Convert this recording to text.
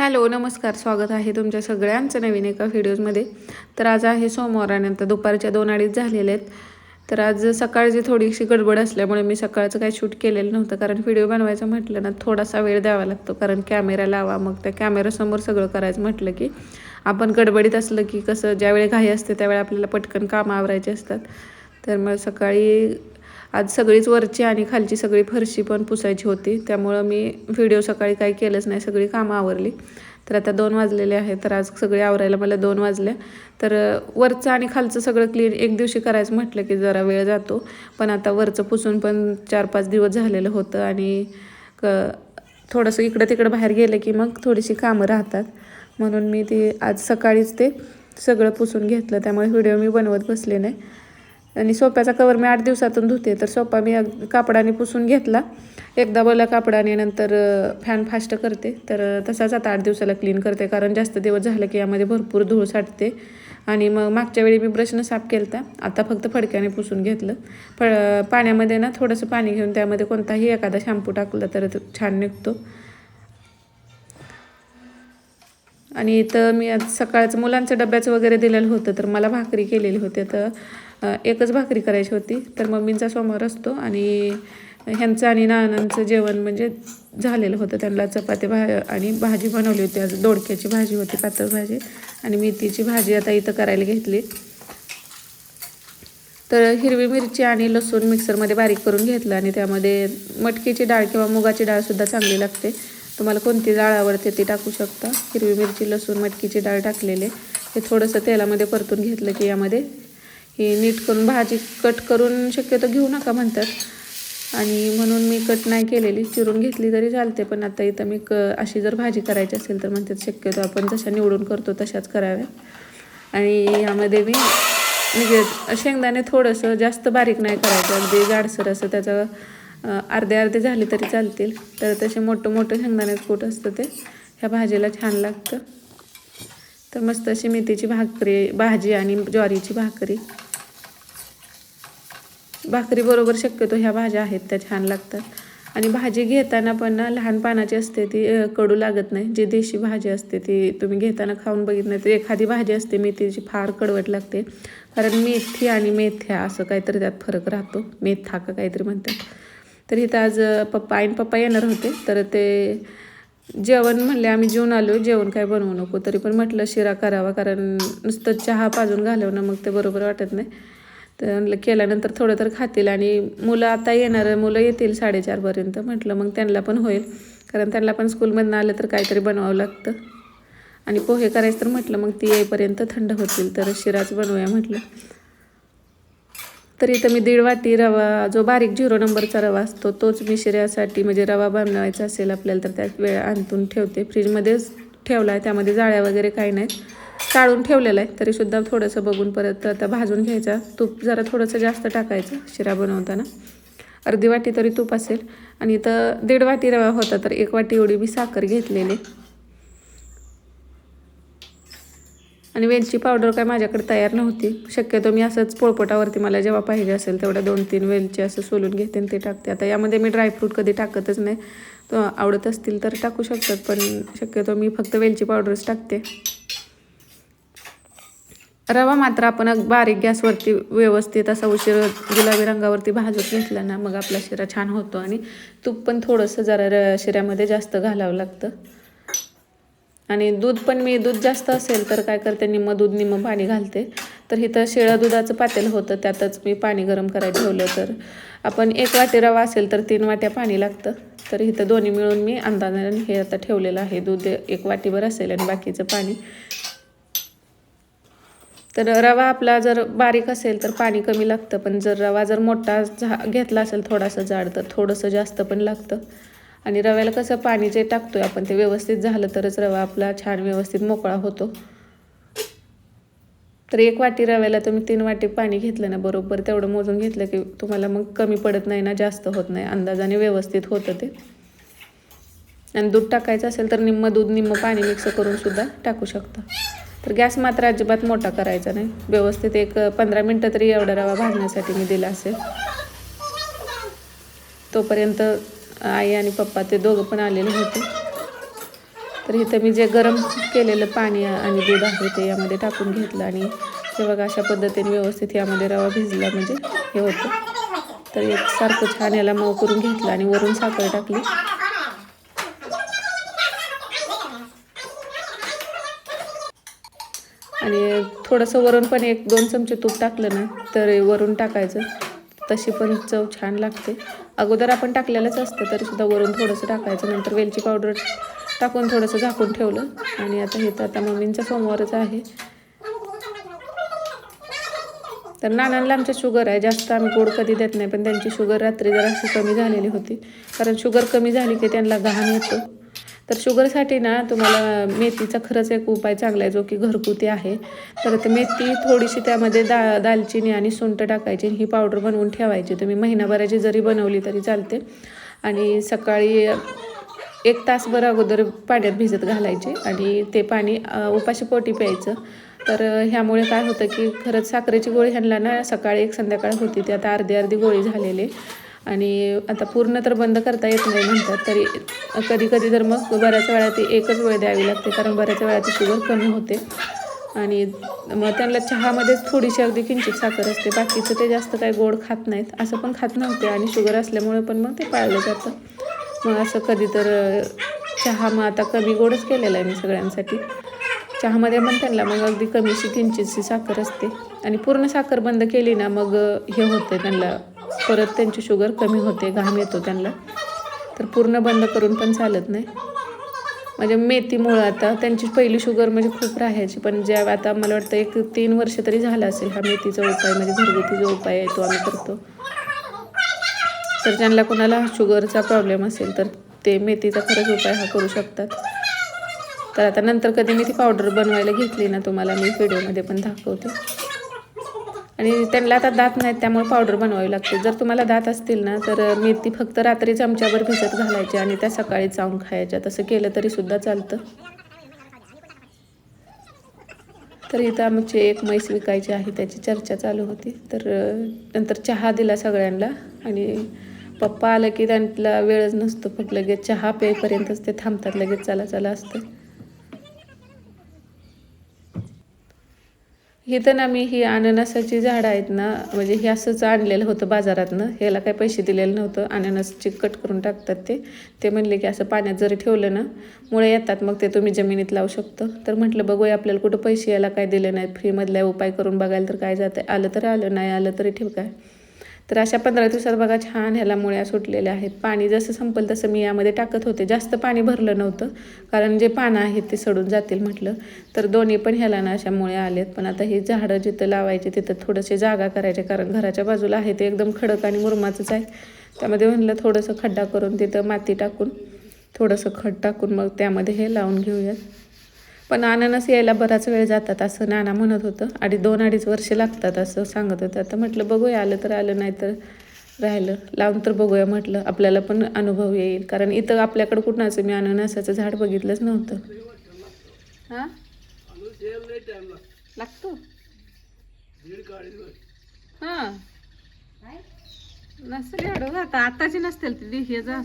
Hello नमस्कार. स्वागत आहे तुमच्या सगळ्यांचं नवीन एका व्हिडिओजमध्ये. तर आज आहे सोमवारानंतर दुपारच्या दोन अडीच झालेले आहेत. तर आज सकाळची थोडीशी गडबड असल्यामुळे मी सकाळचं काही शूट केलेलं नव्हतं कारण व्हिडिओ बनवायचं म्हटलं ना थोडासा वेळ द्यावा लागतो कारण कॅमेरा लावा. मग त्या कॅमेरासमोर सगळं करायचं म्हटलं की आपण गडबडीत असलं की कसं ज्यावेळी घाई असते त्यावेळी आपल्याला पटकन कामं आवरायची असतात. तर मग सकाळी आज सगळीच वरची आणि खालची सगळी फरशी पण पुसायची होती. त्यामुळं मी व्हिडिओ सकाळी काही केलंच नाही सगळी कामं आवरली. तर आता दोन वाजलेले आहे तर आज सगळे आवरायला मला दोन वाजले तर वरचं आणि खालचं सगळं क्लीन एक दिवशी करायचं म्हटलं की जरा वेळ जातो. पण आता वरचं पुसून पण चार पाच दिवस झालेलं होतं आणि क थोडंसं इकडं तिकडं बाहेर गेलं की मग थोडीशी कामं राहतात. म्हणून मी ती आज सकाळीच ते सगळं पुसून घेतलं. त्यामुळे व्हिडिओ मी बनवत बसले नाही. आणि सोप्याचा कवर मी आठ दिवसातून धुते. तर सोपा मी कापडाने पुसून घेतला. एकदा बोला कापडाने नंतर फॅन फास्ट करते. तर तसाच आता आठ दिवसाला क्लीन करते. कारण जास्त दिवस झालं की यामध्ये भरपूर धूळ साठते. आणि मग मागच्या वेळी मी ब्रशनं साफ केलं आता फक्त फडक्याने पुसून घेतलं. फ पाण्यामध्ये ना थोडंसं पाणी घेऊन त्यामध्ये कोणताही एखादा शॅम्पू टाकला तर तो छान निघतो. आणि इथं मी आज सकाळचं मुलांचं डब्याचं वगैरे दिलेलं होतं तर मला भाकरी केलेली होती. तर एकच भाकरी करायची होती तर मम्मींचा सोमवार असतो आणि ह्यांचं आणि नानांचं जेवण म्हणजे झालेलं होतं. त्यांना चपाती भा आणि भाजी बनवली होती. आज दोडक्याची भाजी होती पातळ भाजी. आणि मेथीची भाजी आता इथं करायला घेतली. तर हिरवी मिरची आणि लसूण मिक्सरमध्ये बारीक करून घेतलं आणि त्यामध्ये मटकीची डाळ किंवा मुगाची डाळसुद्धा चांगली लागते. तुम्हाला कोणती डाळ आवडते ती टाकू शकता. हिरवी मिरची लसूण मटकीची डाळ टाकलेले. हे थोडंसं तेलामध्ये परतून घेतलं की यामध्ये. ही नीट करून भाजी कट करून शक्यतो घेऊ नका म्हणतात. आणि म्हणून मी कट नाही केलेली. चिरून घेतली तरी चालते पण आता इथं मी क अशी जर भाजी करायची असेल तर म्हणतात शक्यतो आपण जशा निवडून करतो तशाच कराव्या. आणि यामध्ये मी म्हणजे शेंगदाणे थोडंसं जास्त बारीक नाही करायचं. अगदी जाडसर असं त्याचं अर्धे अर्धे झाले तरी चालतील. तर तसे मोठं मोठं शेंगदाण्याचं कूट असतं ते. ह्या भाजीला छान लागतं. तर मस्त अशी मेथीची भाकरी भाजी आणि ज्वारीची भाकरी. भाकरी बरोबर शक्यतो ह्या भाज्या आहेत त्या छान लागतात. आणि भाजी घेताना पण ना लहान पानाची असते ती कडू लागत नाही. जी देशी भाजी असते ती तुम्ही घेताना खाऊन बघित नाही तर एखादी भाजी असते मेथीची फार कडवट लागते. कारण मेथी आणि मेथ्या असं काहीतरी त्यात फरक राहतो. मेथा का काहीतरी म्हणतात. तर इथं आज पप्पा आईन पप्पा येणार होते. तर ते जेवण म्हणले आम्ही जेवण आलो जेवण काय बनवू नको. तरी पण म्हटलं शिरा करावा कारण नुसतं चहा पाजून घालवणं मग ते बरोबर वाटत नाही. तर म्हटलं केल्यानंतर थोडं तर खातील आणि मुलं आता येणार मुलं येतील साडेचारपर्यंत म्हटलं मग त्यांना पण होईल कारण त्यांना पण स्कूलमधनं आलं तर काहीतरी बनवावं लागतं. आणि पोहे करायचं तर म्हटलं मग ती येईपर्यंत थंड होतील तर शिराच बनवूया. म्हटलं तर इथं मी दीड वाटी रवा जो बारीक झिरो नंबरचा रवा असतो तोच मी शिऱ्यासाठी म्हणजे रवा बनवायचा असेल आपल्याला तर त्यात वेळ आणतून ठेवते. फ्रीजमध्येच ठेवला आहे त्यामध्ये जाळ्या वगैरे काही नाहीत. काढून ठेवलेला आहे तरीसुद्धा थोडंसं बघून परत आता भाजून घ्यायचा. तूप जरा थोडंसं जास्त टाकायचं शिरा बनवताना. अर्धी वाटी तरी तूप असेल. आणि इथं दीड वाटी रवा होता तर एक वाटी एवढी मी साखर घेतलेली. आणि वेलची पावडर काय माझ्याकडे तयार नव्हती. शक्यतो मी असंच पोळपटावरती मला जेव्हा पाहिजे असेल तेवढ्या दोन तीन वेलची असं सोलून घेते आणि ते टाकते. आता यामध्ये मी ड्रायफ्रूट कधी टाकतच नाही. तो आवडत असतील तर टाकू शकतात पण शक्यतो मी फक्त वेलची पावडरच टाकते. रवा मात्र आपण बारीक गॅसवरती व्यवस्थित असा उशीर गुलाबी रंगावरती भाजून घेतला ना मग आपला शिरा छान होतो आणि तूप पण थोडंसं जरा र शिऱ्यामध्ये जास्त घालावं लागतं. आणि दूध पण मी दूध जास्त असेल तर काय करते निम्म दूध निम्मं पाणी घालते. तर इथं शिळं दुधाचं पातेलं होतं त्यातच मी पाणी गरम करायला ठेवलं तर आपण एक वाटी रवा असेल तर तीन वाट्या पाणी लागतं. तर इथं दोन्ही मिळून मी अंदाजाने हे आता ठेवलेलं आहे. दूध एक वाटीभर असेल आणि बाकीचं पाणी. तर रवा आपला जर बारीक असेल तर पाणी कमी लागतं पण जर रवा जर मोठा झा घेतला असेल थोडासा जाड तर थोडंसं जास्त पण लागतं. आणि रव्याला कसं पाणी जे टाकतो आहे आपण ते व्यवस्थित झालं तरच रवा आपला छान व्यवस्थित मोकळा होतो. तर एक वाटी रव्याला तुम्ही तीन वाटी पाणी घेतलं ना बरोबर तेवढं मोजून घेतलं की तुम्हाला मग कमी पडत नाही ना जास्त होत नाही. अंदाजाने व्यवस्थित होतं ते. आणि दूध टाकायचं असेल तर निम्म दूध निम्म पाणी मिक्स करून सुद्धा टाकू शकता. तर गॅस मात्र अजिबात मोठा करायचा नाही. व्यवस्थित एक पंधरा मिनटं तरी एवढा रवा भाजण्यासाठी मी दिला असेल. तोपर्यंत आई आणि पप्पा ते दोघं पण आलेले होते. तर इथं मी जे गरम केलेलं पाणी आणि दूध आहे ते यामध्ये टाकून घेतलं आणि हे बघा अशा पद्धतीने व्यवस्थित यामध्ये रवा भिजला म्हणजे हे होतं. तर एक सारखं छान याला मऊ करून घेतलं आणि वरून साखर टाकली. आणि थोडंसं वरून पण एक दोन चमचे तूप टाकलं ना तर वरून टाकायचं. तशी पण चव छान लागते. अगोदर आपण टाकलेलंच असतं तरी सुद्धा वरून थोडंसं टाकायचं नंतर वेलची पावडर टाकून थोडंसं झाकून ठेवलं. आणि आता हे तर आता मम्मींचा सोमवारच आहे. तर नानांना आमच्या शुगर आहे जास्त आम्ही गोड कधी देत नाही पण त्यांची शुगर रात्री जराशी कमी झालेली होती. कारण शुगर कमी झाली की त्यांना घाण येतो तर शुगरसाठी ना तुम्हाला मेथीचा खरंच एक उपाय चांगला आहे जो की घरगुती आहे. तर ते मेथी थोडीशी त्यामध्ये दा दालचिनी आणि सुंठ टाकायची ही पावडर बनवून ठेवायची. तुम्ही महिनाभराची जरी बनवली तरी चालते. आणि सकाळी एक तासभर अगोदर पाण्यात भिजत घालायचे आणि ते पाणी उपाशीपोटी उपाशी पोटी प्यायचं. तर ह्यामुळे काय होतं की खरंच साखरेची गोळी ह्यांना ना सकाळी एक संध्याकाळ होती ती आता अर्धी अर्धी गोळी झालेली. आणि आता पूर्ण तर बंद करता येत नाही म्हणतात तरी कधी कधी तर मग बऱ्याच वेळा ती एकच वेळ द्यावी लागते कारण बऱ्याच वेळा ती शुगर कमी होते. आणि मग त्यांना चहामध्येच थोडीशी अगदी किंचित साखर असते बाकीचं ते जास्त काही गोड खात नाहीत असं पण खात नव्हते आणि शुगर असल्यामुळे पण मग ते पाळलं जातं. मग असं कधी तर चहा मग आता कमी गोडच केलेला आहे मी सगळ्यांसाठी. चहामध्ये पण त्यांना मग अगदी कमीशी किंचितशी साखर असते. आणि पूर्ण साखर बंद केली ना मग हे होते त्यांना परत त्यांची शुगर कमी होते घाम येतो त्यांना. तर पूर्ण बंद करून पण चालत नाही. म्हणजे मेथीमुळं आता त्यांची पहिली शुगर म्हणजे खूप राहायची पण ज्या आता मला वाटतं एक तीन वर्ष तरी झालं असेल हा मेथीचा उपाय म्हणजे घरगुती जो उपाय आहे तो आम्ही करतो. तर ज्यांना कोणाला शुगरचा प्रॉब्लेम असेल तर ते मेथीचा खरंच उपाय हा करू शकतात. तर आता नंतर कधी मी ती पावडर बनवायला घेतली ना तुम्हाला मी व्हिडिओमध्ये पण दाखवते. आणि त्यांना आता दात नाहीत त्यामुळे पावडर बनवावी लागते. जर तुम्हाला दात असतील ना तर मेथी फक्त रात्री चमच्यावर भिजत घालायची आणि त्या सकाळी जाऊन खायच्या. तसं केलं तरी सुद्धा चालतं. तर इथं आमची एक म्हैस विकायची आहे त्याची चर्चा चालू होती. तर नंतर चहा दिला सगळ्यांना आणि पप्पा आलं की त्यांना वेळच नसतो फक्त लगेच चहा पेपर्यंतच ते थांबतात लगेच चला चला असतं. इथं ना मी ही अननसाची झाडं आहेत ना म्हणजे हे असंच आणलेलं होतं बाजारातनं ह्याला काही पैसे दिलेलं नव्हतं. अननसची कट करून टाकतात ते. ते म्हणले की असं पाण्यात जरी ठेवलं ना मुळे येतात मग ते तुम्ही जमिनीत लावू शकतो. तर म्हटलं बघूया आपल्याला कुठं पैसे याला काय दिले नाहीत फ्रीमधला उपाय करून बघायला तर काय जातं आलं तर आलं नाही आलं तरी ठेव काय? तर अशा पंधरा दिवसात बघा छान ह्याला मुळ्या सुटलेल्या आहेत. पाणी जसं संपल तसं मी यामध्ये टाकत होते. जास्त पाणी भरलं नव्हतं कारण जे पानं आहेत ते सडून जातील म्हटलं. तर दोन्ही पण ह्याला ना अशा मुळ्या आलेत पण आता ही झाडं जिथं लावायची तिथं थोडंसे जागा करायचे कारण घराच्या बाजूला आहे ते एकदम खडक आणि मुरमाचंच आहे. त्यामध्ये म्हणलं थोडंसं खड्डा करून तिथं माती टाकून थोडंसं खड टाकून मग त्यामध्ये हे लावून घेऊयात. पण अननस यायला बराच वेळ जातात असं नाना म्हणत होतं. आणि दोन अडीच वर्ष लागतात असं सांगत होतं. आता म्हटलं बघूया आलं तर आलं नाही तर राहिलं. लावून तर बघूया म्हटलं. आपल्याला पण अनुभव येईल. कारण इथं आपल्याकडं कुणाचं मी अननसाचं झाड बघितलंच नव्हतं. हां? लागतो? हां. नसेल एवढं आता आताची नसतील ती. हे जा.